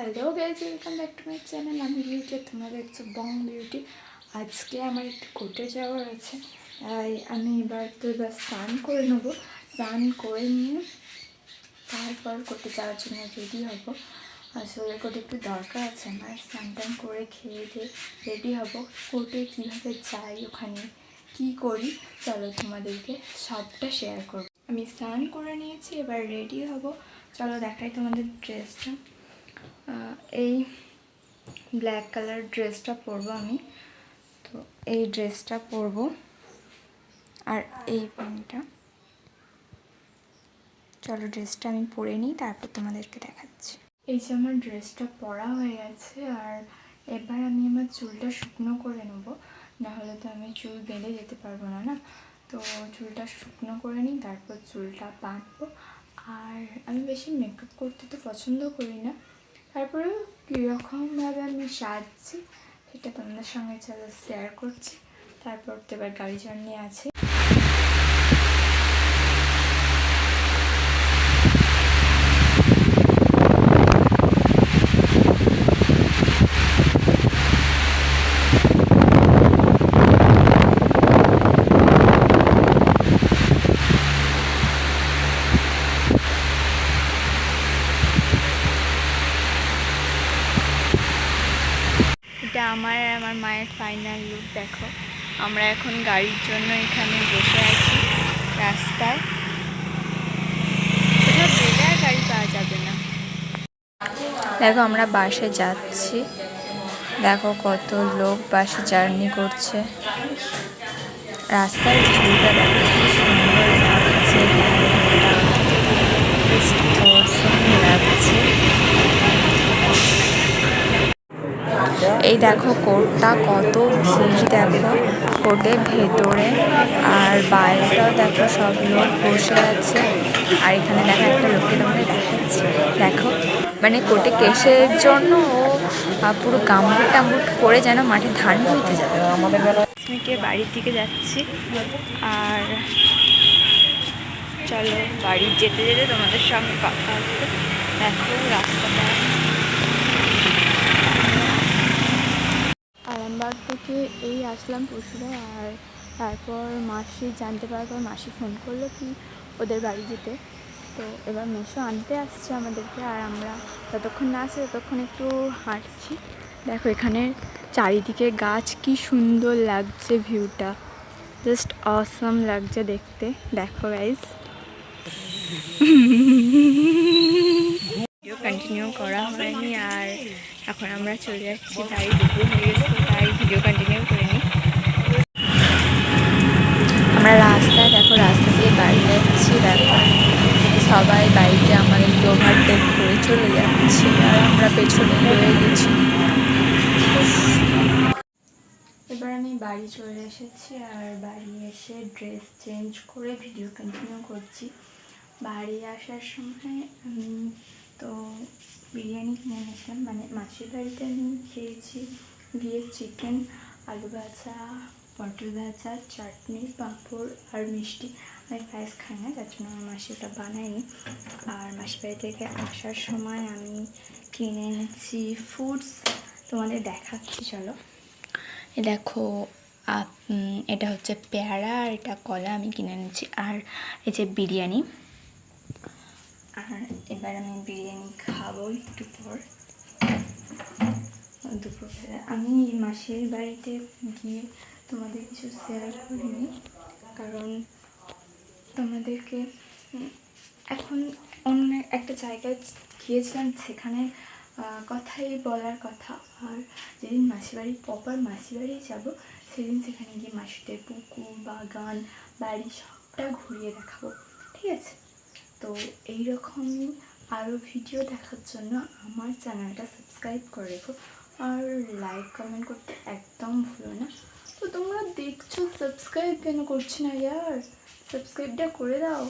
Hello guys welcome back to my channel আমি beauty তোমরা দেখছ বং বিউটি আজকে আমার একটু কোর্টে যাওয়ার আছে, তাই আমি এবার তো এবার স্নান করে নেব। স্নান করে নিয়ে তারপর কোর্টে যাওয়ার জন্য রেডি হব। আসলে কোর্টে একটু দরকার আছে আমার, স্নান টান করে খেয়ে দিয়ে রেডি হব। কোর্টে কীভাবে যাই, ওখানে কি করি, চলো তোমাদেরকে সবটা শেয়ার করব। আমি স্নান করে নিয়েছি, এবার রেডি হব। চলো দেখাই তোমাদের ড্রেসটা এই ব্ল্যাক কালার ড্রেসটা পরবো আমি। তো এই ড্রেসটা পরবো। আর এই প্যান্টটা। চলো ড্রেসটা আমি পরে নিই, তারপর তোমাদেরকে দেখাচ্ছি। এই যে আমার ড্রেসটা পরা হয়ে গেছে, আর এবার আমি আমার চুলটা শুকনো করে নেব। না হলে তো আমি চুল বেঁধে যেতে পারব না না? তো চুলটা শুকনো করে নিই, তারপর চুলটা বাঁধবো। আর আমি বেশি মেকআপ করতে তো পছন্দ করি না। তারপরেও কীরকমভাবে আমি সাজছি, সেটা তোমাদের সঙ্গে শেয়ার করছি। তারপর তো এবার গাড়ি জার্নি আছে। এটা আমার আমার মায়ের ফাইনাল লুক দেখো। আমরা এখন গাড়ির জন্য এখানে বসে আছি, রাস্তায়। গাড়ি পাওয়া যাবে না। দেখো, আমরা বাসে যাচ্ছি। দেখো কত লোক বাসে জার্নি করছে। রাস্তার ভিউটা দেখো দেখো কোর্টটা কত ভিড়, দেখো কোর্টের ভেতরে। আর বাইরেটাও দেখো সব লোক বসে আছে। আর এখানে দেখো একটা লোককে তোমাদের দেখাচ্ছি। দেখো মানে কোর্টে কেসের জন্য ও পুরো গাম্বুট টাম্বুট করে যেন মাঠে ধান বইতে যাবে। মিনিটে বাড়ির দিকে যাচ্ছি। আর চলো বাড়ি যেতে যেতে তোমাদের সঙ্গে কথা হচ্ছে দেখো রাস্তাটা থেকে এই আসলাম পরশুরা আর তারপর মাসি জানতে পারার পর মাসি ফোন করল কি ওদের বাড়ি যেতে। তো এবার মেশো আনতে আসছে আমাদেরকে আর আমরা যতক্ষণ না আসে ততক্ষণ একটু হাঁটছি। দেখো এখানে চারিদিকে গাছ, কি সুন্দর লাগছে ভিউটা। জাস্ট অসম লাগছে দেখতে। দেখো গাইজ কন্টিনিউ করা হয়নি আর এখন আমরা চলে যাচ্ছি বাড়ি দুপুর হয়ে গেছে, তাই ভিডিও কন্টিনিউ করে নিই আমরা রাস্তায় দেখো, রাস্তা দিয়ে বাড়ি যাচ্ছি, দেখো। সবাই বাইকে আমাদেরকে ওভারটেক করে চলে যাচ্ছে, আর আমরা পেছনে রয়ে গেছি। এবার আমি বাড়ি চলে এসেছি, আর বাড়ি এসে ড্রেস চেঞ্জ করে ভিডিও কন্টিনিউ করছি। বাড়ি আসার সময় তো বিরিয়ানি কিনে এনেছিলাম মানে মাসির বাড়িতে আমি খেয়েছি গিয়ে চিকেন আলু ভাজা, পটল ভাজা, চাটনি, পাঁপড় আর মিষ্টি। আমি পায়েস খাই না, যার জন্য আমার মাসি ওটা আর মাসির বাড়ি থেকে আসার সময় আমি কিনে এনেছি ফুডস তোমাদের দেখাচ্ছি, চলো। এ দেখো এটা হচ্ছে পেয়ারা আর এটা কলা আমি কিনে এনেছি। আর এই যে বিরিয়ানি। আর এবার আমি বিরিয়ানি খাব একটু পর। দুপুরবেলা। আমি মাসির বাড়িতে গিয়ে তোমাদের কিছু শেয়ার করিনি, কারণ তোমাদেরকে এখন অন্য একটা জায়গায় গিয়েছিলাম, সেখানে কথাই বলার কথা। আর যেদিন মাসির বাড়ি প্রপার মাসির বাড়ি যাব, সেদিন সেখানে গিয়ে মাসিদের পুকুর, বাগান, বাড়ি সবটা ঘুরিয়ে দেখাবো। ঠিক আছে? তো এই রকমই আরও ভিডিও দেখার জন্য আমার চ্যানেলটা সাবস্ক্রাইব করে রেখো। আর লাইক কমেন্ট করতে একদম ভুলো না। তো তোমরা দেখছ সাবস্ক্রাইব কেন করছি না, ইয়ার? সাবস্ক্রাইবটা করে দাও।